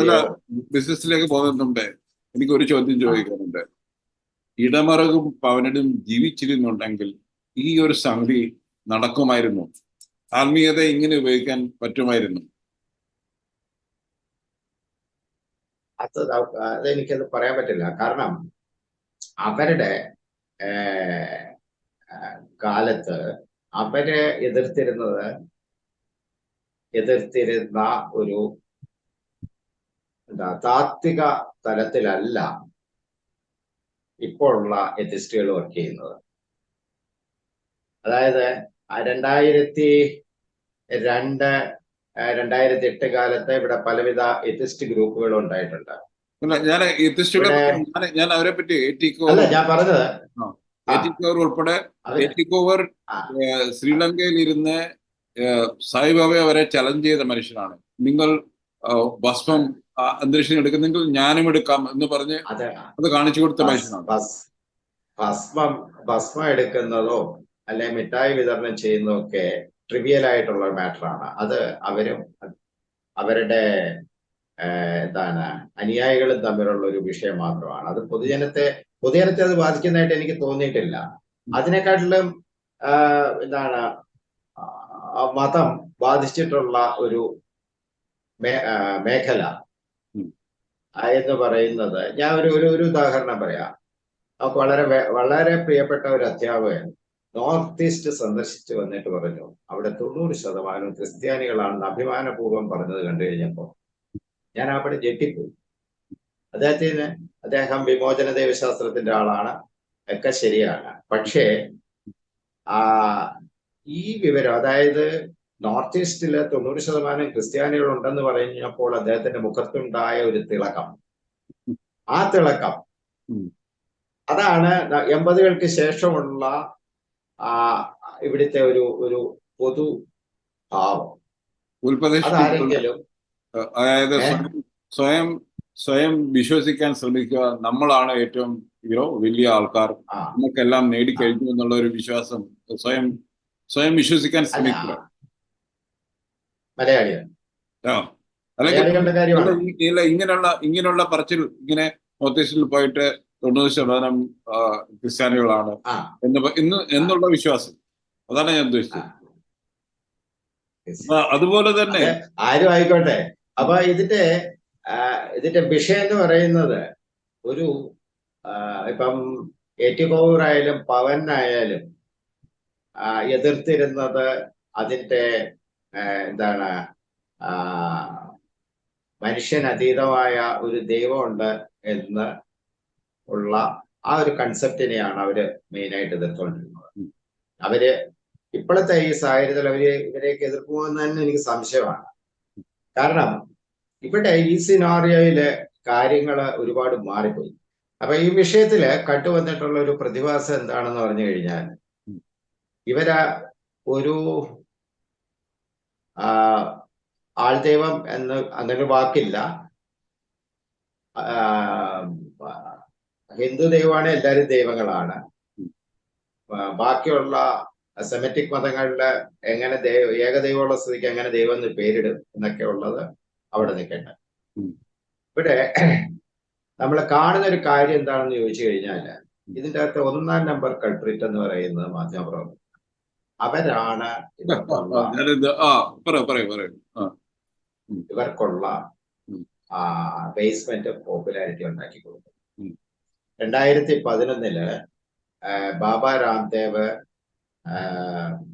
അല്ല ബിസിനസ്സിലേക്ക് പോകുന്നതിന് എനിക്ക് ഒരു ചോദ്യം ചോദിക്കാനുണ്ട്. ഇടമറകും പവനടും ജീവിച്ചിരുന്നുണ്ടെങ്കിൽ ഈ ഒരു സംഗതി നടക്കുമായിരുന്നു. ആത്മീയത ഇങ്ങനെ ഉപയോഗിക്കാൻ പറ്റുമായിരുന്നു. അത് അതെനിക്കത് പറയാൻ പറ്റില്ല. കാരണം അവരുടെ കാലത്ത് അവരെ എതിർത്തിരുന്നത് എതിർത്തിരുന്ന ഒരു താത്വിക തലത്തിലല്ല ഇപ്പോഴുള്ള എത്തിസ്റ്റുകൾ വർക്ക് ചെയ്യുന്നത്. അതായത് രണ്ടായിരത്തി രണ്ട് രണ്ടായിരത്തി എട്ട് കാലത്ത് ഇവിടെ പലവിധ എത്തിസ്റ്റ് ഗ്രൂപ്പുകൾ ഉണ്ടായിട്ടുണ്ട്. ഞാൻ ഞാൻ അവരെ പറ്റി അല്ല ഞാൻ പറഞ്ഞത് ഉൾപ്പെടെ എറ്റിക്കോവർ ശ്രീലങ്കയിൽ ഇരുന്ന് സായിബാബയെ വരെ ചലഞ്ച് ചെയ്ത മനുഷ്യനാണ്. നിങ്ങൾ ഭസ്മം അന്തരീക്ഷം എടുക്കുന്നെങ്കിൽ ഞാനും എടുക്കാം എന്ന് പറഞ്ഞ് അത്. കാണിച്ചു കൊടുത്ത മനുഷ്യനാണ്. ഭസ്മം ഭസ്മം എടുക്കുന്നതോ അല്ലെ മിഠായി വിതരണം ചെയ്യുന്നതോ ഒക്കെ ട്രിവിയൽ ആയിട്ടുള്ള മാറ്ററാണ് അത് അവരും അവരുടെ എന്താണ് അനുയായികളും തമ്മിലുള്ള ഒരു വിഷയം മാത്രമാണ്. അത് പൊതുജനത്തെ പൊതുജനത്തെ അത് ബാധിക്കുന്നതായിട്ട് എനിക്ക് തോന്നിയിട്ടില്ല. അതിനെക്കാട്ടിലും എന്താണ് മതം ബാധിച്ചിട്ടുള്ള ഒരു മേഖല എന്ന് പറയുന്നത്. ഞാൻ ഒരു ഒരു ഒരു ഉദാഹരണം പറയാം. നമുക്ക് വളരെ വളരെ പ്രിയപ്പെട്ട ഒരു അധ്യാപകൻ നോർത്ത് ഈസ്റ്റ് സന്ദർശിച്ചു വന്നിട്ട് പറഞ്ഞു അവിടെ തൊണ്ണൂറ് ശതമാനം ക്രിസ്ത്യാനികളാണെന്ന് അഭിമാനപൂർവം പറഞ്ഞത് കണ്ടു കഴിഞ്ഞപ്പോ ഞാൻ അവിടെ ഞെട്ടിപ്പോയി. അദ്ദേഹത്തിന് അദ്ദേഹം വിമോചന ദൈവശാസ്ത്രത്തിന്റെ ആളാണ് ഒക്കെ ശരിയാണ്. പക്ഷേ ആ ഈ വിവരം അതായത് നോർത്ത് ഈസ്റ്റിൽ തൊണ്ണൂറ് ശതമാനം ക്രിസ്ത്യാനികൾ ഉണ്ടെന്ന് പറഞ്ഞപ്പോൾ അദ്ദേഹത്തിന്റെ മുഖത്തുണ്ടായ ഒരു തിളക്കം. ആ തിളക്കം അതാണ് എൺപതുകൾക്ക് ശേഷമുള്ള ആ ഇവിടുത്തെ ഒരു ഒരു പൊതു ഭാവം. അതാരെങ്കിലും അതായത് സ്വയം- സ്വയം വിശ്വസിക്കാൻ ശ്രമിക്കുക നമ്മളാണ് ഏറ്റവും യോ വലിയ ആൾക്കാർ. നമുക്കെല്ലാം നേടിക്കഴിഞ്ഞു എന്നുള്ള ഒരു വിശ്വാസം. സ്വയം സ്വയം വിശ്വസിക്കാൻ ശ്രമിക്കുക. ഇല്ല, ഇങ്ങനെയുള്ള ഇങ്ങനെയുള്ള പറച്ചിൽ ഇങ്ങനെ നോർത്ത് പോയിട്ട് തൊണ്ണൂറ് ശതമാനം ക്രിസ്ത്യാനികളാണ് എന്ന് ഇന്ന് എന്നുള്ള വിശ്വാസം. അതാണ് ഞാൻ ഉദ്ദേശിച്ചത്. അതുപോലെ തന്നെ ആരും ആയിക്കോട്ടെ. അപ്പൊ ഇതിന്റെ ഇതിന്റെ വിഷയം എന്ന് പറയുന്നത് ഒരു ഇപ്പം പവൻ ആയാലും എതിർത്തിരുന്നത് അതിന്റെ എന്താണ് മനുഷ്യനതീതമായ ഒരു ദൈവമുണ്ട് എന്ന് ഉള്ള ആ ഒരു കൺസെപ്റ്റിനെയാണ് അവർ മെയിനായിട്ട് എതിർത്തുകൊണ്ടിരുന്നത്. അവർ ഇപ്പോഴത്തെ ഈ സാഹചര്യത്തിൽ അവർ ഇവരെയൊക്കെ എതിർക്കുമോ എന്ന് തന്നെ എനിക്ക് സംശയമാണ്. കാരണം ഇവിടെ ഈ സിനാറിയോയിലെ കാര്യങ്ങൾ ഒരുപാട് മാറിപ്പോയി. അപ്പൊ ഈ വിഷയത്തിൽ കണ്ടുവന്നിട്ടുള്ള ഒരു പ്രതിഭാസം എന്താണെന്ന് പറഞ്ഞു കഴിഞ്ഞാൽ ഇവർ ഒരു ആൾദൈവം എന്ന് അങ്ങനെ വാക്കില്ല. ഹിന്ദു ദൈവമാണ് എല്ലാവരും ദൈവങ്ങളാണ്. ബാക്കിയുള്ള സെമറ്റിക് മതങ്ങളിൽ എങ്ങനെ ദൈവ ഏകദൈവമുള്ള സ്ഥിതിക്ക് എങ്ങനെ ദൈവം എന്ന് പേരിടും എന്നൊക്കെ ഉള്ളത് അവിടെ നിൽക്കട്ടെ. ഇവിടെ നമ്മൾ കാണുന്ന ഒരു കാര്യം എന്താണെന്ന് ചോദിച്ചു കഴിഞ്ഞാൽ ഇതിന്റെ അകത്ത് ഒന്നാം നമ്പർ കൾപ്രിറ്റ് എന്ന് പറയുന്നത് മാധ്യമപ്രവർത്തകർ അവരാണ് ഇവർക്കുള്ള ബേസ്മെന്റ് പോപ്പുലാരിറ്റി ഉണ്ടാക്കി കൊടുക്കും. രണ്ടായിരത്തി പതിനൊന്നിൽ ബാബ രാംദേവ്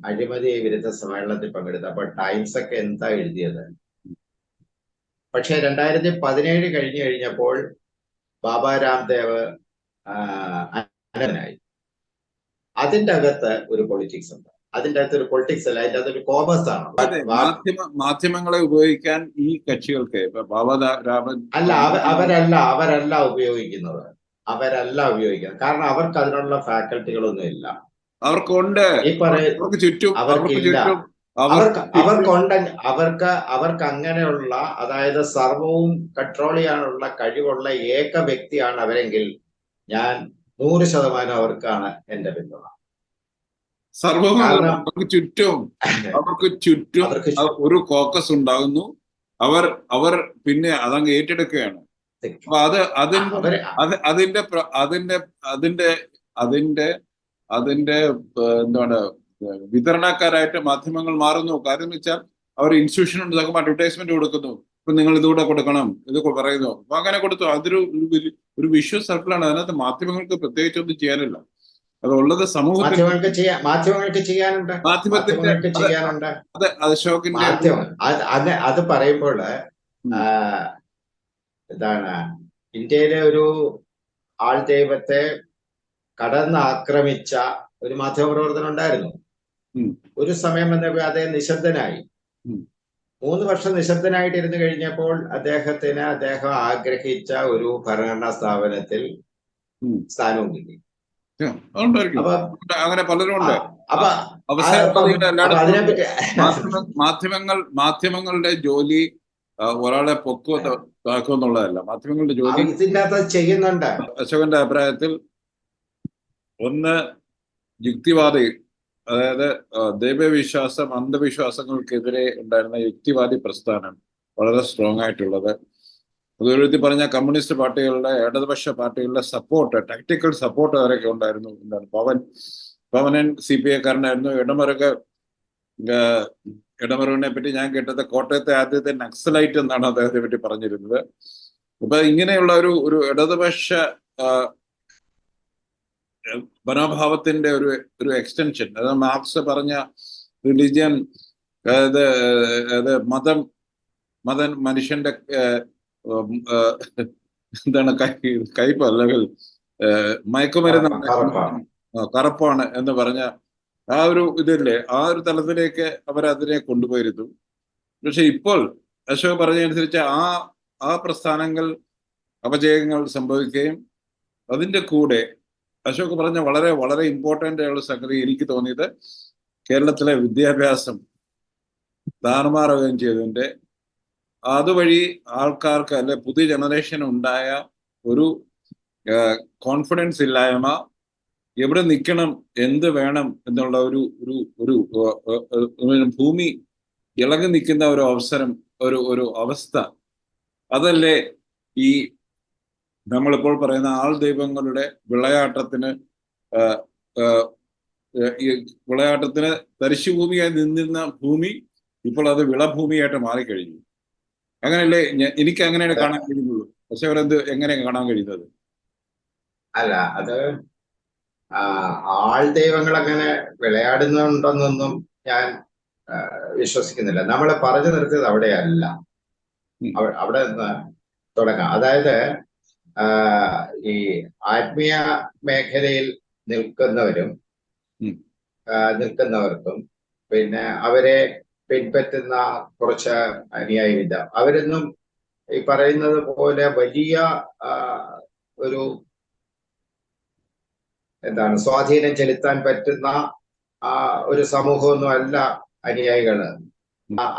അഴിമതി വിരുദ്ധ സമ്മേളനത്തിൽ പങ്കെടുത്തപ്പോൾ ടൈംസ് ഒക്കെ എന്താ എഴുതിയത്? പക്ഷെ രണ്ടായിരത്തി പതിനേഴ് കഴിഞ്ഞു കഴിഞ്ഞപ്പോൾ ബാബ രാംദേവ് അനനായി അതിന്റെ അകത്ത് ഒരു പൊളിറ്റിക്സ് ഉണ്ട്. അതിന്റെ അകത്ത് ഒരു പൊളിറ്റിക്സ് അല്ല അതിന്റെ അകത്ത് ഒരു കോമേഴ്സ് ആണ്. മാധ്യമ മാധ്യമങ്ങളെ ഉപയോഗിക്കാൻ ഈ കക്ഷികൾക്ക് അല്ല അവരല്ല അവരല്ല ഉപയോഗിക്കുന്നത്. അവരല്ല ഉപയോഗിക്കുന്നത്. കാരണം അവർക്ക് അതിനുള്ള ഫാക്കൽറ്റികളൊന്നും ഇല്ല. അവർക്കുണ്ട്. അവർക്ക് ചുറ്റും അവർക്ക് അവർക്കില്ല. ചുറ്റും അവർക്ക് അവർക്ക് അവർക്കുണ്ട് അവർക്ക് അവർക്ക് അങ്ങനെയുള്ള അതായത് സർവവും കൺട്രോൾ ചെയ്യാനുള്ള കഴിവുള്ള ഏക വ്യക്തിയാണ് അവരെങ്കിൽ ഞാൻ നൂറ് ശതമാനം അവർക്കാണ് എന്റെ പിന്തുണ. സർവം അവർക്ക് ചുറ്റും അവർക്ക് ചുറ്റും ഒരു കോക്കസ് ഉണ്ടാകുന്നു. അവർ അവർ പിന്നെ അതങ്ങ് ഏറ്റെടുക്കുകയാണ്. അപ്പൊ അത് അതിന്റെ അതിന്റെ അതിന്റെ അതിന്റെ അതിന്റെ അതിന്റെ എന്താണ് വിതരണക്കാരായിട്ട് മാധ്യമങ്ങൾ മാറുന്നു. കാര്യം എന്ന് വെച്ചാൽ അവർ ഇൻസ്റ്റിറ്റ്യൂഷൻ ഉണ്ടാക്കുമ്പോൾ അഡ്വർടൈസ്മെന്റ് കൊടുക്കുന്നു. ഇപ്പൊ നിങ്ങൾ ഇതുകൂടെ കൊടുക്കണം ഇത് പറയുന്നു. അപ്പൊ അങ്ങനെ കൊടുത്തു. അതൊരു ഒരു വിഷ്വൽ സർക്കിളാണ് അതിനകത്ത് മാധ്യമങ്ങൾക്ക് പ്രത്യേകിച്ച് ഒന്നും ചെയ്യാനില്ല. അതുള്ളത് സമൂഹത്തിൽ മാധ്യമങ്ങൾക്ക് ചെയ്യാനുണ്ട്. മാധ്യമത്തിന്റെ അത് ചെയ്യാനുണ്ട്. അത് അശോകിന്റെ അത് അത് പറയുമ്പോൾ ഇതാണ് ഇന്ത്യയിലെ ഒരു ആൾ ദൈവത്തെ കടന്ന് ആക്രമിച്ച ഒരു മാധ്യമപ്രവർത്തനം ഉണ്ടായിരുന്നു. ഒരു സമയം വന്നപ്പോൾ അദ്ദേഹം നിശബ്ദനായി. മൂന്ന് വർഷം നിശബ്ദനായിട്ട് ഇരുന്നു കഴിഞ്ഞപ്പോൾ അദ്ദേഹത്തിന് അദ്ദേഹം ആഗ്രഹിച്ച ഒരു ഭരണഘടനാ സ്ഥാപനത്തിൽ. സ്ഥാനവും കിട്ടി. അങ്ങനെ പലരും ഉണ്ട്. മാധ്യമങ്ങൾ മാധ്യമങ്ങളുടെ ജോലി ഒരാളെ പൊക്കോ താക്കോ എന്നുള്ളതല്ല. മാധ്യമങ്ങളുടെ ജോലി ചെയ്യുന്നുണ്ട്. അശോകന്റെ അഭിപ്രായത്തിൽ ഒന്ന് യുക്തിവാദി അതായത് ദൈവവിശ്വാസം അന്ധവിശ്വാസങ്ങൾക്കെതിരെ ഉണ്ടായിരുന്ന യുക്തിവാദി പ്രസ്ഥാനം വളരെ സ്ട്രോങ് ആയിട്ടുള്ളത് വിധത്തിൽ പറഞ്ഞ കമ്മ്യൂണിസ്റ്റ് പാർട്ടികളുടെ ഇടതുപക്ഷ പാർട്ടികളുടെ സപ്പോർട്ട് ടാക്ടിക്കൽ സപ്പോർട്ട് അവരൊക്കെ ഉണ്ടായിരുന്നു? എന്താണ്? പവൻ. പവനൻ സി പി ഐക്കാരനായിരുന്നു ഇടമറുക ഇടമറുവിനെ പറ്റി ഞാൻ കേട്ടത് കോട്ടയത്തെ ആദ്യത്തെ നക്സലൈറ്റ് എന്നാണ് അദ്ദേഹത്തെ പറ്റി പറഞ്ഞിരുന്നത്. അപ്പൊ ഇങ്ങനെയുള്ള ഒരു ഒരു ഇടതുപക്ഷ മനോഭാവത്തിന്റെ ഒരു ഒരു എക്സ്റ്റൻഷൻ അതായത് മാർക്സ് പറഞ്ഞ റിലിജിയൻ അതായത് മതം മതൻ മനുഷ്യന്റെ എന്താണ് കൈ കയ്പ് അല്ലെങ്കിൽ മയക്കുമരുന്ന് കറപ്പാണ്. എന്ന് പറഞ്ഞ ആ ഒരു ഇതില്ലേ ആ ഒരു തലത്തിലേക്ക് അവരതിനെ കൊണ്ടുപോയിരുന്നു പക്ഷെ ഇപ്പോൾ അശോക് പറഞ്ഞതനുസരിച്ച് ആ ആ പ്രസ്ഥാനങ്ങൾ അപജയങ്ങൾ സംഭവിക്കുകയും അതിന്റെ കൂടെ അശോക് പറഞ്ഞ വളരെ വളരെ ഇമ്പോർട്ടന്റ് ആയുള്ള സംഗതി എനിക്ക് തോന്നിയത് കേരളത്തിലെ വിദ്യാഭ്യാസം താറുമാറുകയും ചെയ്തതിന്റെ അതുവഴി ആൾക്കാർക്ക് അല്ലെ പുതിയ ജനറേഷൻ ഉണ്ടായ ഒരു കോൺഫിഡൻസ് ഇല്ലായ്മ എവിടെ നിൽക്കണം എന്ത് വേണം എന്നുള്ള ഒരു ഒരു ഒരു ഭൂമി ഇളകി നിൽക്കുന്ന ഒരു അവസരം ഒരു ഒരു അവസ്ഥ. അതല്ലേ ഈ നമ്മളിപ്പോൾ പറയുന്ന ആൾ ദൈവങ്ങളുടെ വിളയാട്ടത്തിന് ഈ വിളയാട്ടത്തിന് തരിശുഭൂമിയായി നിന്നിരുന്ന ഭൂമി ഇപ്പോൾ അത് വിളഭൂമിയായിട്ട് മാറിക്കഴിഞ്ഞു. അങ്ങനെയല്ലേ? എനിക്ക് അങ്ങനെയാണ് കാണാൻ കഴിയുന്നുള്ളൂ പക്ഷെ അവരെന്ത് എങ്ങനെ കാണാൻ കഴിയുന്നത്? അല്ല അത് ആൾ ദൈവങ്ങൾ അങ്ങനെ വിളയാടുന്നുണ്ടെന്നൊന്നും ഞാൻ വിശ്വസിക്കുന്നില്ല. നമ്മൾ പറഞ്ഞു നിർത്തിയത് അവിടെയല്ല. അവിടെ നിന്ന് തുടങ്ങാം. അതായത് ഈ ആത്മീയ മേഖലയിൽ നിൽക്കുന്നവരും നിൽക്കുന്നവർക്കും പിന്നെ അവരെ പിൻപറ്റുന്ന കുറച്ച് അനുയായില്ല അവരൊന്നും ഈ പറയുന്നത് പോലെ വലിയ ഒരു എന്താണ് സ്വാധീനം ചെലുത്താൻ പറ്റുന്ന ആ ഒരു സമൂഹമൊന്നും അല്ല അനുയായികൾ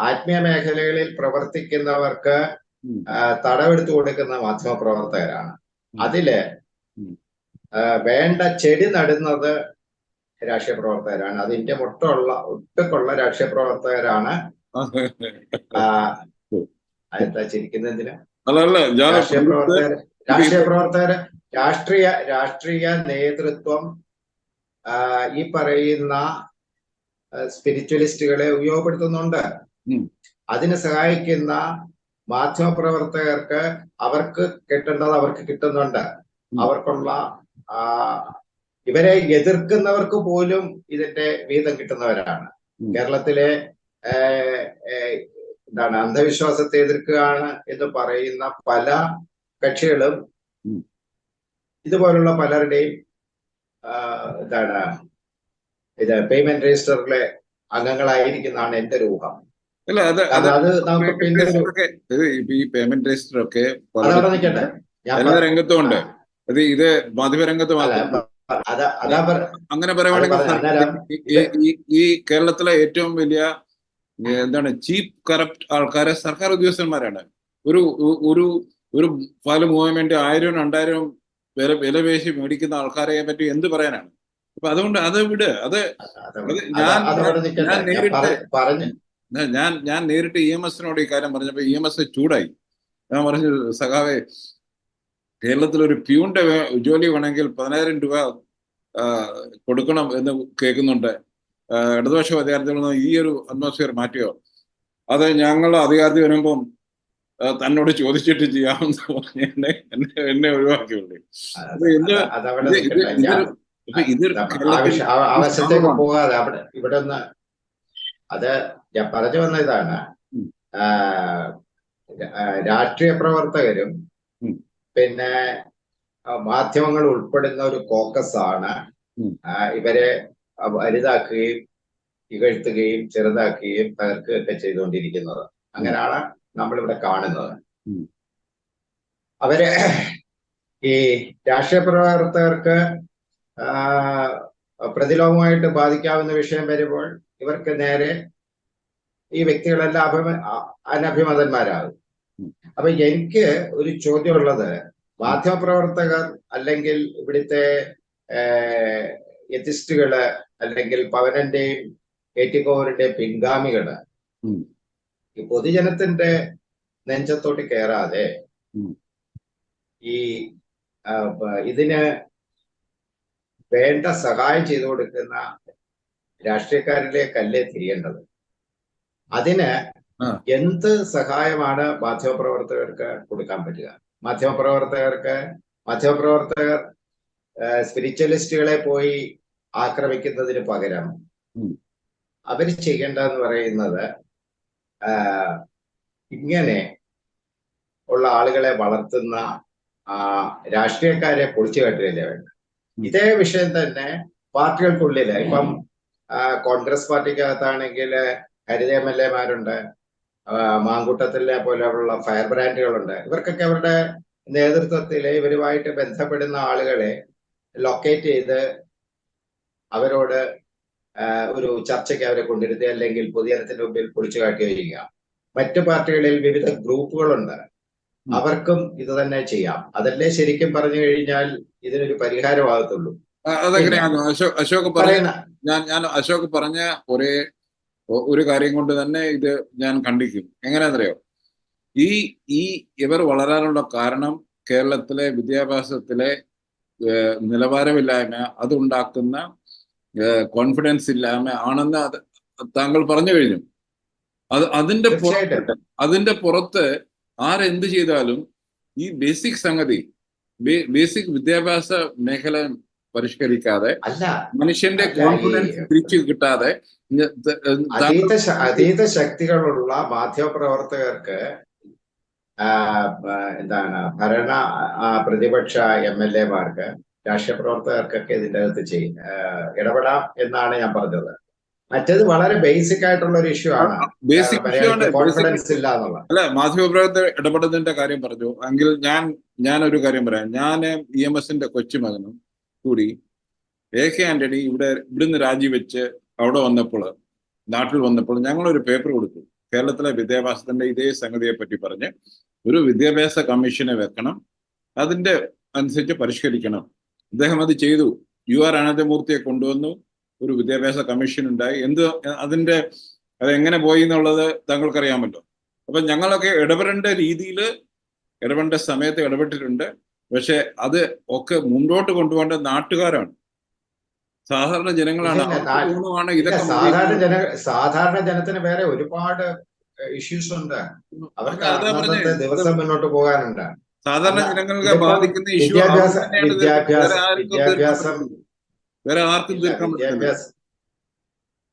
ആത്മീയ മേഖലകളിൽ പ്രവർത്തിക്കുന്നവർക്ക്. തടവെടുത്തു കൊടുക്കുന്ന മാധ്യമ പ്രവർത്തകരാണ് അതിൽ വേണ്ട ചെടി നടുന്നത് രാഷ്ട്രീയ പ്രവർത്തകരാണ് അതിന്റെ മൊട്ടുള്ള ഒട്ടുക്കുള്ള രാഷ്ട്രീയ പ്രവർത്തകരാണ് ഞാൻ രാഷ്ട്രീയ പ്രവർത്തകർ രാഷ്ട്രീയ പ്രവർത്തകർ രാഷ്ട്രീയ രാഷ്ട്രീയ നേതൃത്വം ഈ പറയുന്ന സ്പിരിച്വലിസ്റ്റുകളെ ഉപയോഗപ്പെടുത്തുന്നുണ്ട്. അതിനെ അതിന് സഹായിക്കുന്ന മാധ്യമ പ്രവർത്തകർക്ക് അവർക്ക് കിട്ടേണ്ടത് അവർക്ക് കിട്ടുന്നുണ്ട്. അവർക്കുള്ള ആ, ഇവരെ എതിർക്കുന്നവർക്ക് പോലും ഇതിന്റെ വീതം കിട്ടുന്നവരാണ്. കേരളത്തിലെ എന്താണ് അന്ധവിശ്വാസത്തെ എതിർക്കുകയാണ് എന്ന് പറയുന്ന പല കക്ഷികളും ഇതുപോലുള്ള പലരുടെയും എന്താണ് ഇത് പേയ്മെന്റ് രജിസ്റ്ററിലെ അംഗങ്ങളായിരിക്കുന്നതാണ് എന്റെ ഒരു ഊഹം. അല്ല അത് അത് നമുക്ക് പിന്നെ ഈ പേയ്മെന്റ് രജിസ്റ്റർ ഒക്കെ പല- രംഗത്തും ഉണ്ട്. അത് ഇത് മാധ്യമരംഗത്ത് മാത്രം. അങ്ങനെ പറയുവാണെങ്കിൽ ഈ- കേരളത്തിലെ ഏറ്റവും വലിയ എന്താണ് ചീപ്പ് കറപ്റ്റ് ആൾക്കാരെ സർക്കാർ ഉദ്യോഗസ്ഥന്മാരാണ്. ഒരു ഒരു ഒരു പല മൂവ്മെന്റ് ആയിരവും രണ്ടായിരവും വില വില പേശി മേടിക്കുന്ന ആൾക്കാരെ പറ്റി എന്ത് പറയാനാണ്? അപ്പൊ അതുകൊണ്ട് അത് വിട്. അത് ഞാൻ- ഞാൻ നേരിട്ട് ഞാൻ ഞാൻ നേരിട്ട് ഇ എം എസിനോട് ഈ കാര്യം പറഞ്ഞപ്പോ ഇ എം എസ് ചൂടായി. ഞാൻ പറഞ്ഞു സഖാവെ കേരളത്തിൽ ഒരു പ്യൂണിന്റെ ജോലി വേണമെങ്കിൽ പതിനായിരം രൂപ കൊടുക്കണം എന്ന് കേൾക്കുന്നുണ്ട്. ഇടതുപക്ഷ അധികാരത്തിൽ നിന്ന് ഈ ഒരു അറ്റ്മോസ്ഫിയർ മാറ്റിയോ? അത് ഞങ്ങൾ അധികാരത്തിൽ വരുമ്പം തന്നോട് ചോദിച്ചിട്ട് ചെയ്യാമെന്ന് പറഞ്ഞ് എന്നെ എന്നെ എന്നെ ഒഴിവാക്കിയുള്ളൂ ആവശ്യത്തേക്ക്. പോകാതെ അവിടെ ഇവിടെ ഒന്ന് അത് ഞാൻ പറഞ്ഞു വന്ന ഇതാണ്. രാഷ്ട്രീയ പ്രവർത്തകരും. പിന്നെ മാധ്യമങ്ങൾ ഉൾപ്പെടുന്ന ഒരു കോക്കസ് ആണ് ഇവരെ വലുതാക്കുകയും ഇകഴ്ത്തുകയും ചെറുതാക്കുകയും തകർക്കുകയൊക്കെ ചെയ്തുകൊണ്ടിരിക്കുന്നത്. അങ്ങനെയാണ് നമ്മളിവിടെ കാണുന്നത്. അവരെ ഈ രാഷ്ട്രീയ പ്രവർത്തകർക്ക് പ്രതിലോമമായിട്ട് ബാധിക്കാവുന്ന വിഷയം വരുമ്പോൾ ഇവർക്ക് നേരെ ഈ വ്യക്തികളെല്ലാം അഭിമ അനഭിമതന്മാരാകും. അപ്പൊ എനിക്ക് ഒരു ചോദ്യമുള്ളത് മാധ്യമപ്രവർത്തകർ അല്ലെങ്കിൽ ഇവിടുത്തെ എത്തിസ്റ്റുകൾ അല്ലെങ്കിൽ പവനന്റെയും ഏറ്റിക്കോവറിന്റെയും പിൻഗാമികൾ. ഈ പൊതുജനത്തിന്റെ നെഞ്ചത്തോട്ട് കയറാതെ ഈ ഇതിന് വേണ്ട സഹായം ചെയ്തു കൊടുക്കുന്ന രാഷ്ട്രീയക്കാരിലേക്കല്ലേ തിരിയേണ്ടത് അതിന്. എന്ത് സഹായമാണ് മാധ്യമപ്രവർത്തകർക്ക് കൊടുക്കാൻ പറ്റുക? മാധ്യമപ്രവർത്തകർക്ക് മാധ്യമപ്രവർത്തകർ സ്പിരിച്വലിസ്റ്റുകളെ പോയി ആക്രമിക്കുന്നതിന് പകരം. അവർ ചെയ്യേണ്ടതെന്ന് പറയുന്നത് ഇങ്ങനെ ഉള്ള ആളുകളെ വളർത്തുന്ന രാഷ്ട്രീയക്കാരെ പൊളിച്ചു കെട്ടുകയല്ലേ വേണ്ട ഇതേ വിഷയം തന്നെ പാർട്ടികൾക്കുള്ളിൽ ഇപ്പം കോൺഗ്രസ് പാർട്ടിക്കകത്താണെങ്കിൽ ഹരിത എം എൽ എമാരുണ്ട് മാങ്കൂട്ടത്തിലെ പോലെയുള്ള ഫയർ ബ്രാൻഡുകളുണ്ട്. ഇവർക്കൊക്കെ അവരുടെ നേതൃത്വത്തിൽ ഇവരുമായിട്ട് ബന്ധപ്പെടുന്ന ആളുകളെ ലൊക്കേറ്റ് ചെയ്ത് അവരോട് ഒരു ചർച്ചയ്ക്ക് അവരെ കൊണ്ടിരുത്തുക അല്ലെങ്കിൽ പൊതുജനത്തിന്റെ മുമ്പിൽ പൊളിച്ചു കാട്ടി വരിക. മറ്റു പാർട്ടികളിൽ വിവിധ ഗ്രൂപ്പുകളുണ്ട്. അവർക്കും ഇത് തന്നെ ചെയ്യാം. അതല്ലേ ശരിക്കും പറഞ്ഞു കഴിഞ്ഞാൽ ഇതിനൊരു പരിഹാരമാകത്തുള്ളൂ. അതെങ്ങനെയാണ്? അശോക് അശോക് പറഞ്ഞ പറയുന്ന ഞാൻ ഞാൻ അശോക് പറഞ്ഞ ഒരേ ഒരു കാര്യം കൊണ്ട് തന്നെ ഇത് ഞാൻ കണ്ടിക്കും എങ്ങനെയാണെന്നറിയോ? ഈ ഈ ഇവർ വളരാനുള്ള കാരണം കേരളത്തിലെ വിദ്യാഭ്യാസത്തിലെ നിലവാരമില്ലായ്മ അതുണ്ടാക്കുന്ന കോൺഫിഡൻസ് ഇല്ലായ്മ ആണെന്ന് അത് താങ്കൾ പറഞ്ഞു കഴിഞ്ഞു. അത് അതിന്റെ പുറത്ത് അതിന്റെ പുറത്ത് ആരെന്ത് ചെയ്താലും ഈ ബേസിക് സംഗതി ബേസിക് വിദ്യാഭ്യാസ മേഖല പരിഷ്കരിക്കാതെ മനുഷ്യന്റെ കോൺഫിഡൻസ് തിരിച്ചു കിട്ടാതെ അതീത അതീത ശക്തികളുള്ള മാധ്യമപ്രവർത്തകർക്ക് എന്താണ് ഭരണ പ്രതിപക്ഷ എം എൽ എമാർക്ക് രാഷ്ട്രീയ പ്രവർത്തകർക്കൊക്കെ ഇതിന്റെ അകത്ത് ചെയ്യും ഇടപെടാം എന്നാണ് ഞാൻ പറഞ്ഞത്. മറ്റേത് വളരെ ബേസിക് ആയിട്ടുള്ള ഒരു ഇഷ്യൂ ആണ്. കോൺഫിഡൻസ് ഇല്ല എന്നുള്ള അല്ല മാധ്യമപ്രവർത്തകർ ഇടപെടുന്നതിന്റെ കാര്യം പറഞ്ഞു. എങ്കിൽ ഞാൻ ഞാൻ ഒരു കാര്യം പറയാം. ഞാൻ ഇ എം എസിന്റെ കൊച്ചുമകനും കൂടി എ കെ ആന്റണി ഇവിടെ ഇവിടുന്ന് രാജിവെച്ച് അവിടെ വന്നപ്പോൾ നാട്ടിൽ വന്നപ്പോൾ ഞങ്ങളൊരു പേപ്പർ കൊടുത്തു. കേരളത്തിലെ വിദ്യാഭ്യാസത്തിന്റെ ഇതേ സംഗതിയെ പറ്റി പറഞ്ഞ് ഒരു വിദ്യാഭ്യാസ കമ്മീഷനെ വെക്കണം അതിന്റെ അനുസരിച്ച് പരിഷ്കരിക്കണം. അദ്ദേഹം അത് ചെയ്തു. യു ആർ അനന്തമൂർത്തിയെ കൊണ്ടുവന്നു. ഒരു വിദ്യാഭ്യാസ കമ്മീഷൻ ഉണ്ടായി. എന്ത് അതിന്റെ അത് എങ്ങനെ പോയി എന്നുള്ളത് താങ്കൾക്കറിയാമല്ലോ അപ്പൊ ഞങ്ങളൊക്കെ ഇടപെടേണ്ട രീതിയിൽ ഇടപെടേണ്ട സമയത്ത് ഇടപെട്ടിട്ടുണ്ട്. പക്ഷെ അത് ഒക്കെ മുന്നോട്ട് കൊണ്ടുപോകേണ്ട നാട്ടുകാരാണ്. സാധാരണ ജനങ്ങളാണ് സാധാരണ ജന സാധാരണ ജനത്തിന് വേറെ ഒരുപാട് ഇഷ്യൂസ് ഉണ്ട്. അവർക്ക് ദിവസം മുന്നോട്ട് പോകാനുണ്ട്. സാധാരണ ജനങ്ങൾക്ക് ബാധിക്കുന്ന ഇഷ്യൂ വിദ്യാഭ്യാസ- വേറെ ആർക്കും തീർക്കാൻ വിദ്യാഭ്യാസം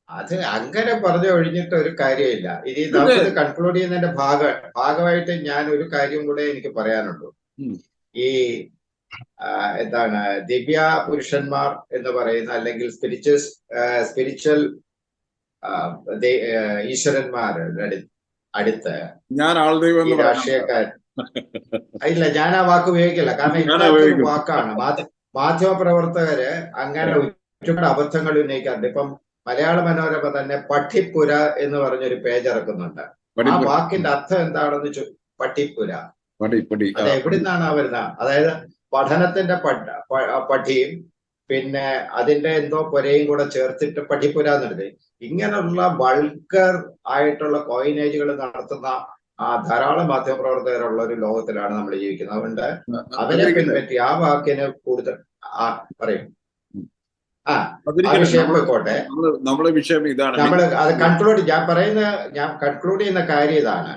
അത് അങ്ങനെ പറഞ്ഞു ഒഴിഞ്ഞിട്ട് ഒരു കാര്യമില്ല. ഇനി നമുക്കിത് കൺക്ലൂഡ് ചെയ്യുന്നതിന്റെ ഭാഗ ഭാഗമായിട്ട് ഞാൻ ഒരു കാര്യം കൂടെ എനിക്ക് പറയാനുള്ളൂ. ഈ എന്താണ് ദിവ്യ പുരുഷന്മാർ എന്ന് പറയുന്ന അല്ലെങ്കിൽ സ്പിരിച്വൽ സ്പിരിച്വൽ ഈശ്വരന്മാരുടെ അടു- അടുത്ത് ഞാൻ ആൾദൈവം രാഷ്ട്രീയക്കാർ. ഇല്ല ഞാൻ ആ വാക്ക് ഉപയോഗിക്കില്ല. കാരണം. വാക്കാണ്. മാധ്യമ മാധ്യമപ്രവർത്തകര് അങ്ങനെ ഒരുപാട് അബദ്ധങ്ങൾ ഉന്നയിക്കാറുണ്ട്. ഇപ്പം മലയാള മനോരമ തന്നെ പട്ടിപ്പുര എന്ന് പറഞ്ഞൊരു പേജ് ഇറക്കുന്നുണ്ട്. ആ വാക്കിന്റെ അർത്ഥം എന്താണെന്ന് പട്ടിപ്പുര. അതെ എവിടുന്നാണ് ആ വരുന്ന വരുന്നത്? അതായത് പഠനത്തിന്റെ പട്ട പഠിയും പിന്നെ അതിന്റെ എന്തോ പുരയും കൂടെ ചേർത്തിട്ട് പഠിപ്പുര എന്നുള്ളത് ഇങ്ങനെയുള്ള ബൾക്കർ ആയിട്ടുള്ള കോയിനേജുകൾ നടത്തുന്ന ആ ധാരാളം മാധ്യമപ്രവർത്തകരുള്ള ഒരു ലോകത്തിലാണ് നമ്മൾ ജീവിക്കുന്നത്. അതുകൊണ്ട് അവരെ പിൻപറ്റി ആ വാക്കിന് കൂടുതൽ ആ പറയും. ആ. വിഷയം പോയിക്കോട്ടെ. നമ്മൾ വിഷയം ഇതാണ്. നമ്മൾ അത് കൺക്ലൂഡ് ഞാൻ പറയുന്ന ഞാൻ കൺക്ലൂഡ് ചെയ്യുന്ന കാര്യം ഇതാണ്.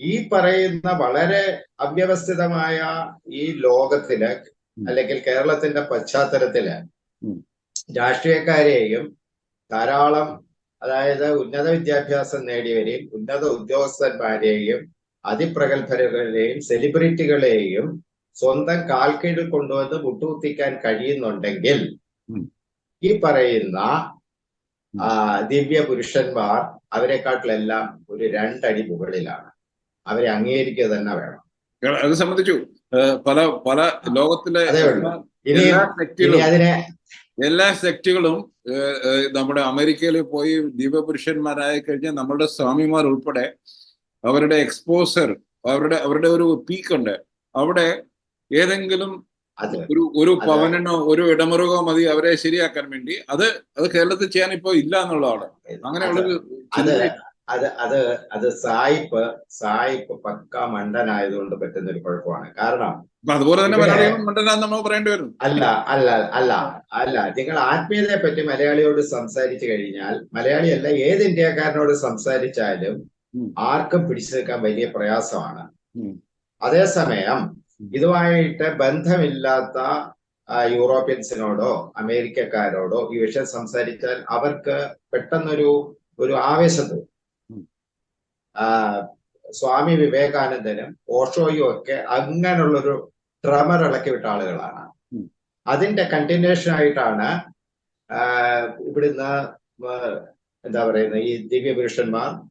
ഈ പറയുന്ന വളരെ അവ്യവസ്ഥിതമായ ഈ ലോകത്തിൽ അല്ലെങ്കിൽ കേരളത്തിന്റെ പശ്ചാത്തലത്തിൽ. രാഷ്ട്രീയക്കാരെയും ധാരാളം അതായത് ഉന്നത വിദ്യാഭ്യാസം നേടിയവരെയും ഉന്നത ഉദ്യോഗസ്ഥന്മാരെയും അതിപ്രഗത്ഭരുകളെയും സെലിബ്രിറ്റികളെയും സ്വന്തം കാൽക്കീഴിൽ കൊണ്ടുവന്ന് മുട്ടുകുത്തിക്കാൻ കഴിയുന്നുണ്ടെങ്കിൽ ഈ പറയുന്ന ദിവ്യ പുരുഷന്മാർ അവരെക്കാട്ടിലെല്ലാം ഒരു രണ്ടടി മുകളിലാണ്. അവരെ അംഗീകരിക്കുക തന്നെ വേണം. അത് സംബന്ധിച്ചു പല പല ലോകത്തിലെ അതിനെ എല്ലാ ഏഹ്, നമ്മുടെ അമേരിക്കയിൽ പോയി ദീപപുരുഷന്മാരായി കഴിഞ്ഞാൽ നമ്മളുടെ സ്വാമിമാർ ഉൾപ്പെടെ അവരുടെ എക്സ്പോസർ അവരുടെ അവരുടെ ഒരു പീക്ക് ഉണ്ട്. അവിടെ ഏതെങ്കിലും ഒരു ഒരു പവനനോ ഒരു ഇടമുറുകോ മതി അവരെ ശരിയാക്കാൻ വേണ്ടി അത് അത് കേരളത്തിൽ ചെയ്യാൻ ഇപ്പോ ഇല്ല എന്നുള്ളതാണ്. അങ്ങനെയുള്ളൊരു അത് അത് അത് സായിപ്പ് സായിപ്പ് പക്ക മണ്ടനായതുകൊണ്ട് പറ്റുന്ന ഒരു കുഴപ്പമാണ്. കാരണം അതുപോലെ തന്നെ അല്ല അല്ല അല്ല അല്ല. നിങ്ങൾ ആത്മീയതയെ പറ്റി മലയാളിയോട് സംസാരിച്ചു കഴിഞ്ഞാൽ മലയാളിയല്ല ഏത് ഇന്ത്യക്കാരനോട് സംസാരിച്ചാലും ആർക്കും പിടിച്ചു നിൽക്കാൻ വലിയ പ്രയാസമാണ്. അതേസമയം ഇതുമായിട്ട് ബന്ധമില്ലാത്ത യൂറോപ്യൻസിനോടോ അമേരിക്കക്കാരോടോ ഈ വിഷയം സംസാരിച്ചാൽ അവർക്ക് പെട്ടെന്നൊരു ഒരു ആവേശം തോന്നും. ഉം. ആ, സ്വാമി വിവേകാനന്ദനും ഓഷോയും ഒക്കെ അങ്ങനെയുള്ളൊരു ട്രമർ ഇളക്കി വിട്ട ആളുകളാണ്. അതിന്റെ കണ്ടിന്യൂഷൻ ആയിട്ടാണ് ഇവിടുന്ന് എന്താ പറയുന്നത് ഈ ദിവ്യ പുരുഷന്മാർ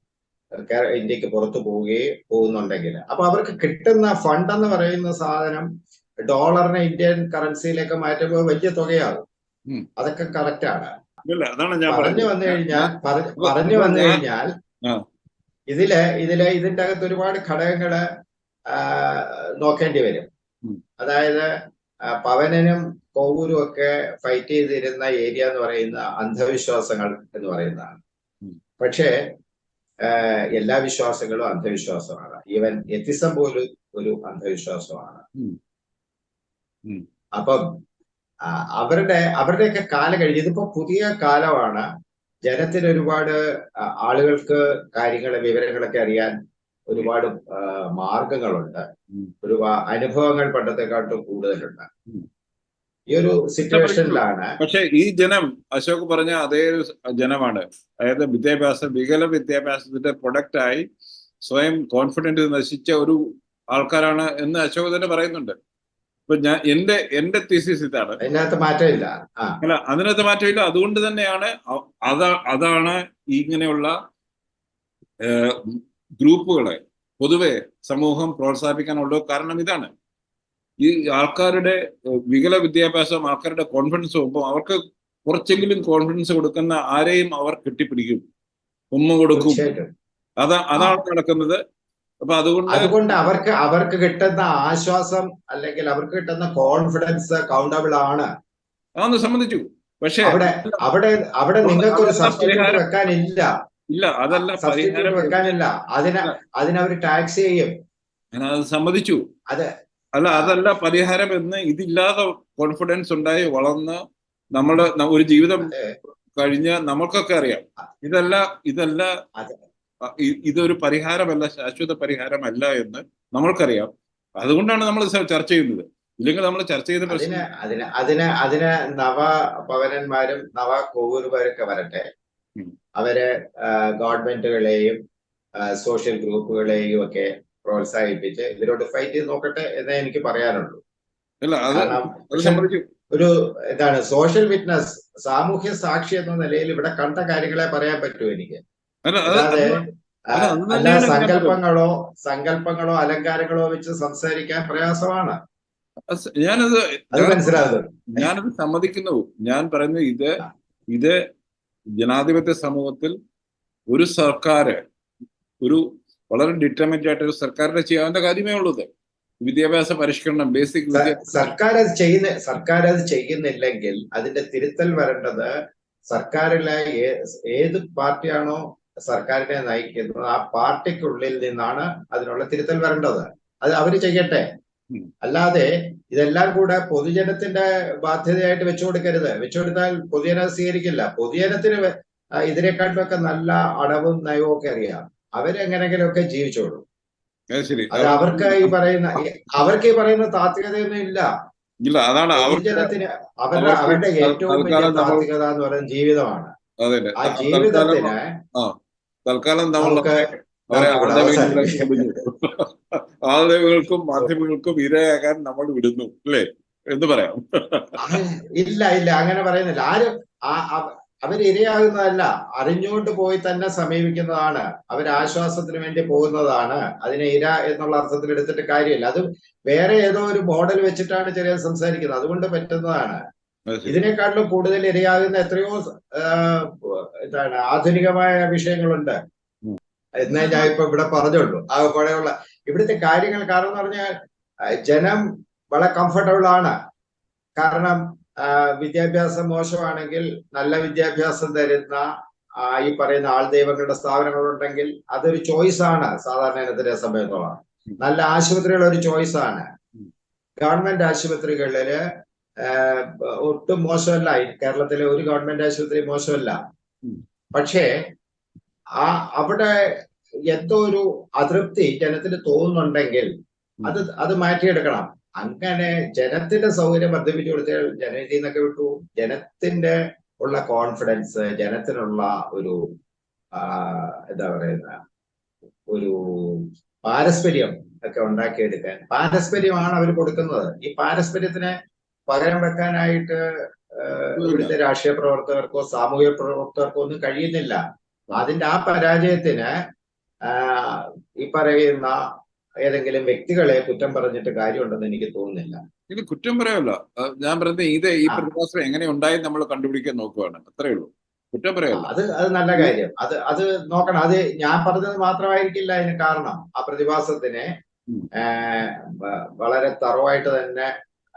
കേ- ഇന്ത്യയ്ക്ക് പുറത്തു പോവുകയും പോകുന്നുണ്ടെങ്കിൽ. അപ്പൊ അവർക്ക് കിട്ടുന്ന ഫണ്ട് എന്ന് പറയുന്ന സാധനം ഡോളറിനെ ഇന്ത്യൻ കറൻസിയിലേക്ക് മാറ്റുമ്പോൾ വലിയ തുകയാകും. അതൊക്കെ കറക്റ്റ് ആണ്. ഇല്ല അതാണ് ഞാൻ പറഞ്ഞു വന്നു കഴിഞ്ഞാൽ പറഞ്ഞു വന്നു കഴിഞ്ഞാൽ. ഇതിൽ ഇതിൽ ഇതിന്റെ അകത്ത് ഒരുപാട് ഘടകങ്ങൾ നോക്കേണ്ടി വരും. അതായത് പവനനും കോവൂരും ഒക്കെ ഫൈറ്റ് ചെയ്തിരുന്ന ഏരിയ എന്ന് പറയുന്ന അന്ധവിശ്വാസങ്ങൾ എന്ന് പറയുന്നതാണ്. പക്ഷേ എല്ലാ വിശ്വാസങ്ങളും അന്ധവിശ്വാസമാണ്. ഈവൻ എത്തിസം പോലും ഒരു അന്ധവിശ്വാസമാണ്. അപ്പം അവരുടെ അവരുടെയൊക്കെ കാലം കഴിഞ്ഞ്. ഇതിപ്പോ പുതിയ കാലമാണ്. ജനത്തിന് ഒരുപാട് ആളുകൾക്ക് കാര്യങ്ങളെ വിവരങ്ങളൊക്കെ അറിയാൻ ഒരുപാട് മാർഗങ്ങളുണ്ട്. ഒരു അനുഭവങ്ങൾ പണ്ടത്തെക്കാട്ടും കൂടുതലുണ്ട്. ഈ ഒരു സിറ്റുവേഷനിലാണ് പക്ഷെ ഈ ജനം അശോക് പറഞ്ഞ അതേ ഒരു ജനമാണ്. അതായത് വിദ്യാഭ്യാസം വികല വിദ്യാഭ്യാസത്തിന്റെ പ്രൊഡക്റ്റായി സ്വയം കോൺഫിഡന്റ് നശിച്ച ഒരു ആൾക്കാരാണ് എന്ന് അശോക് തന്നെ പറയുന്നുണ്ട്. ഇപ്പൊ ഞാൻ എന്റെ എന്റെ തീസിസ് ഇതാണ്. അതിനകത്ത് മാറ്റമില്ല. അല്ല അതിനകത്ത് മാറ്റമില്ല. അതുകൊണ്ട് തന്നെയാണ് അതാ അതാണ് ഇങ്ങനെയുള്ള ഗ്രൂപ്പുകളെ പൊതുവെ സമൂഹം പ്രോത്സാഹിപ്പിക്കാനുള്ള കാരണം ഇതാണ്. ഈ ആൾക്കാരുടെ വികല വിദ്യാഭ്യാസം ആൾക്കാരുടെ കോൺഫിഡൻസ് പോകുമ്പോൾ അവർക്ക് കുറച്ചെങ്കിലും കോൺഫിഡൻസ് കൊടുക്കുന്ന ആരെയും അവർ കെട്ടിപ്പിടിക്കും. ഉമ്മ കൊടുക്കും. അതാ അതാണ് നടക്കുന്നത്. അപ്പൊ അതുകൊണ്ട് അതുകൊണ്ട് അവർക്ക് അവർക്ക് കിട്ടുന്ന ആശ്വാസം അല്ലെങ്കിൽ അവർക്ക് കിട്ടുന്ന കോൺഫിഡൻസ് കൗണ്ടബിൾ ആണ്. അതൊന്ന് സംബന്ധിച്ചു. പക്ഷെ അവിടെ അവിടെ അവിടെ നിങ്ങൾക്ക് ഒരു സബ്സ്റ്റിറ്റ്യൂട്ട്. വെക്കാനില്ല. ഇല്ല അതല്ല സബ്സ്റ്റിറ്റ്യൂട്ട് വെക്കാനില്ല. അതിന് അതിനവർ ടാക്സ് ചെയ്യും. അത് സമ്മതിച്ചു. അതെ അല്ല അതല്ല പരിഹാരം എന്ന് ഇതില്ലാതെ കോൺഫിഡൻസ് ഉണ്ടായി വളർന്ന് നമ്മുടെ ഒരു ജീവിതം കഴിഞ്ഞ നമ്മൾക്കൊക്കെ അറിയാം. ഇതല്ല ഇതല്ല ഇതൊരു പരിഹാരമല്ല ശാശ്വത പരിഹാരമല്ല എന്ന് നമ്മൾക്കറിയാം. അതുകൊണ്ടാണ് നമ്മൾ ചർച്ച ചെയ്യുന്നത്. ഇല്ലെങ്കിൽ നമ്മൾ ചർച്ച ചെയ്ത അതിന് പ്രശ്നം അതിന് അതിന് അതിന് നവ പവനന്മാരും നവ കോവൂരുമാരൊക്കെ വരട്ടെ. അവർ ഗവൺമെന്റുകളെയും സോഷ്യൽ ഗ്രൂപ്പുകളെയും ഒക്കെ പ്രോത്സാഹിപ്പിച്ച് ഇവരോട് ഫൈറ്റ് ചെയ്ത് നോക്കട്ടെ എന്നേ എനിക്ക് പറയാനുള്ളൂ. ഒരു എന്താണ് സോഷ്യൽ വിറ്റ്നസ് സാമൂഹ്യ സാക്ഷി എന്ന നിലയിൽ ഇവിടെ കണ്ട കാര്യങ്ങളെ പറയാൻ പറ്റൂ എനിക്ക്? അല്ലാതെ അല്ല, സങ്കല്പങ്ങളോ സങ്കല്പങ്ങളോ അലങ്കാരങ്ങളോ വെച്ച് സംസാരിക്കാൻ പ്രയാസമാണ്. ഞാനത് അത് മനസ്സിലാകുന്നത്. ഞാനത് സമ്മതിക്കുന്നു. ഞാൻ പറയുന്നത് ഇത് ഇത് ജനാധിപത്യ സമൂഹത്തിൽ ഒരു സർക്കാർ ഒരു വളരെ ഡിറ്റർമിൻഡ് ആയിട്ട് ഒരു സർക്കാരിന്റെ ചെയ്യാവുന്ന കാര്യമേ ഉള്ളത് വിദ്യാഭ്യാസ പരിഷ്കരണം ബേസിക് സർക്കാർ അത് ചെയ്യുന്ന സർക്കാർ അത് ചെയ്യുന്നില്ലെങ്കിൽ അതിന്റെ തിരുത്തൽ വരേണ്ടത് സർക്കാരിലെ ഏത് പാർട്ടിയാണോ സർക്കാരിനെ നയിക്കുന്നത് ആ പാർട്ടിക്കുള്ളിൽ നിന്നാണ് അതിനുള്ള തിരുത്തൽ വരേണ്ടത്. അത് അവർ ചെയ്യട്ടെ. അല്ലാതെ ഇതെല്ലാം കൂടെ പൊതുജനത്തിന്റെ ബാധ്യതയായിട്ട് വെച്ചു കൊടുക്കരുത്. വെച്ചു കൊടുത്താൽ പൊതുജനം സ്വീകരിക്കില്ല. പൊതുജനത്തിന് ഇതിനെക്കാട്ടിലൊക്കെ നല്ല അടവും നയവും ഒക്കെ അറിയാം. അവരെങ്ങനെങ്കിലുമൊക്കെ ജീവിച്ചോളൂ അത് അവർക്ക് ഈ പറയുന്ന അവർക്ക് ഈ പറയുന്ന താത്വികതയൊന്നും ഇല്ല. ഇല്ല അതാണ് പൊതുജനത്തിന് അവരുടെ അവരുടെ ഏറ്റവും വലിയ താത്വികത എന്ന് പറയുന്നത് ജീവിതമാണ്. ആ ജീവിതത്തിന് തൽക്കാലം നമ്മൾ ആളുകൾക്കും മാധ്യമങ്ങൾക്കും ഇരയാകാൻ നമ്മൾ വിടുന്നു അല്ലേ? എന്ന് പറയാം. ഇല്ല ഇല്ല അങ്ങനെ പറയുന്നില്ല. ആരും ആ- അവ- ഇരയാകുന്നതല്ല. അറിഞ്ഞുകൊണ്ട് പോയി തന്നെ സമീപിക്കുന്നതാണ്. അവർ ആശ്വാസത്തിന് വേണ്ടി പോകുന്നതാണ്. അതിനെ ഇര എന്നുള്ള അർത്ഥത്തിൽ എടുത്തിട്ട് കാര്യമില്ല. അത് വേറെ ഏതോ ഒരു മോഡൽ വെച്ചിട്ടാണ് ചെറിയ സംസാരിക്കുന്നത്. അതുകൊണ്ട് പറ്റുന്നതാണ്. ഇതിനെക്കാട്ടിലും കൂടുതൽ ഇരയാകുന്ന എത്രയോ എന്താണ് ആധുനികമായ വിഷയങ്ങളുണ്ട്. എന്നേ ഞാൻ ഇപ്പൊ ഇവിടെ പറഞ്ഞുള്ളൂ. ആ കൂടെയുള്ള ഇവിടുത്തെ കാര്യങ്ങൾ കാരണം എന്ന് പറഞ്ഞാൽ ജനം വളരെ കംഫർട്ടബിൾ ആണ്. കാരണം വിദ്യാഭ്യാസം മോശമാണെങ്കിൽ നല്ല വിദ്യാഭ്യാസം തരുന്ന ഈ പറയുന്ന ആൾ ദൈവങ്ങളുടെ സ്ഥാപനങ്ങളുണ്ടെങ്കിൽ അതൊരു ചോയ്സ് ആണ് സാധാരണ ഇനത്തിനെ സംബന്ധിച്ചോളം നല്ല ആശുപത്രികൾ ഒരു ചോയ്സ് ആണ്. ഗവൺമെന്റ് ആശുപത്രികളിൽ ഒട്ടും മോശമല്ല. കേരളത്തിലെ ഒരു ഗവൺമെന്റ് ആശുപത്രി മോശമല്ല. പക്ഷേ ആ അവിടെ എന്തോ ഒരു അതൃപ്തി ജനത്തിന് തോന്നുന്നുണ്ടെങ്കിൽ അത് അത് മാറ്റിയെടുക്കണം. അങ്ങനെ ജനത്തിന്റെ സൗകര്യം വർദ്ധിപ്പിച്ചു കൊടുത്താൽ ജനവിധി എന്നൊക്കെ നിന്നൊക്കെ വിട്ടു. ജനത്തിന്റെ ഉള്ള കോൺഫിഡൻസ് ജനത്തിനുള്ള ഒരു എന്താ പറയുന്ന ഒരു പാരസ്പര്യം ഒക്കെ ഉണ്ടാക്കിയെടുക്കാൻ പാരസ്പര്യമാണ് അവർ കൊടുക്കുന്നത്. ഈ പാരസ്പര്യത്തിനെ പകരം വെക്കാനായിട്ട് ഇവിടുത്തെ രാഷ്ട്രീയ പ്രവർത്തകർക്കോ സാമൂഹിക പ്രവർത്തകർക്കോ ഒന്നും കഴിയുന്നില്ല. അതിന്റെ ആ പരാജയത്തിന് ഈ പറയുന്ന ഏതെങ്കിലും വ്യക്തികളെ കുറ്റം പറഞ്ഞിട്ട് കാര്യമുണ്ടെന്ന് എനിക്ക് തോന്നുന്നില്ല. ഇത് കുറ്റം പറയല്ല ഞാൻ പറഞ്ഞത് ഇത് ഈ. പ്രതിഭാസം എങ്ങനെ ഉണ്ടായി നമ്മൾ കണ്ടുപിടിക്കാൻ നോക്കുവാണ്. അത്രേ ഉള്ളൂ. കുറ്റം പറയല്ല അത് അത് നല്ല കാര്യം. അത് അത് നോക്കണം. അത് ഞാൻ പറഞ്ഞത് മാത്രമായിരിക്കില്ല അതിന് കാരണം. ആ പ്രതിഭാസത്തിനെ വളരെ തറവായിട്ട് തന്നെ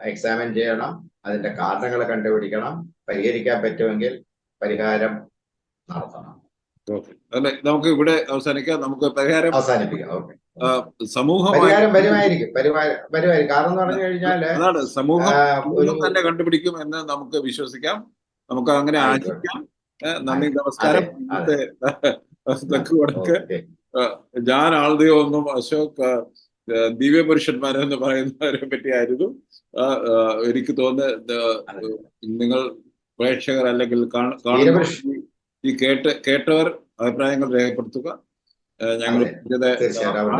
എക്സാമിൻ ചെയ്യണം അതിന്റെ കാരണങ്ങൾ കണ്ടുപിടിക്കണം പരിഹരിക്കാൻ പറ്റുമെങ്കിൽ പരിഹാരം നടത്തണം. അല്ലെ നമുക്ക് ഇവിടെ അവസാനിക്കാം. നമുക്ക് പരിഹാരം അവസാനിപ്പിക്കാം. ഓക്കെ സമൂഹ പരിഹാരം വരുമായിരിക്കും. പരിഹാരം കാരണം എന്ന് പറഞ്ഞു കഴിഞ്ഞാൽ അതാണ് സമൂഹം തന്നെ കണ്ടുപിടിക്കും എന്ന് നമുക്ക് വിശ്വസിക്കാം. നമുക്ക് അങ്ങനെ ആചരിക്കാം. ആശിക്കാം നന്ദി നമസ്കാരം. ഞാൻ തെക്ക് വടക്ക്. ഞാൻ ആൾദൈവമൊന്നും അശോക് ദിവ്യപുരുഷന്മാരെന്ന് പറയുന്നവരെ പറ്റിയായിരുന്നു. എനിക്ക് തോന്നുന്നത്. നിങ്ങൾ പ്രേക്ഷകർ അല്ലെങ്കിൽ കാണുന്ന ഈ- കേട്ട കേട്ട് കേട്ടവർ അഭിപ്രായങ്ങൾ രേഖപ്പെടുത്തുക. ഞങ്ങൾ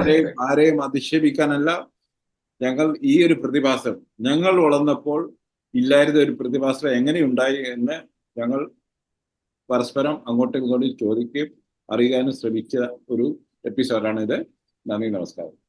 ആരെയും ആരെയും അധിക്ഷേപിക്കാനല്ല. ഞങ്ങൾ ഈ ഒരു പ്രതിഭാസം ഞങ്ങൾ വളർന്നപ്പോൾ ഇല്ലായിരുന്ന ഒരു പ്രതിഭാസം എങ്ങനെയുണ്ടായി എന്ന് ഞങ്ങൾ പരസ്പരം അങ്ങോട്ടും ഇങ്ങോട്ടും ചോദിക്കുകയും അറിയാനും ശ്രമിച്ച ഒരു എപ്പിസോഡാണ് ഇത് നന്ദി നമസ്കാരം.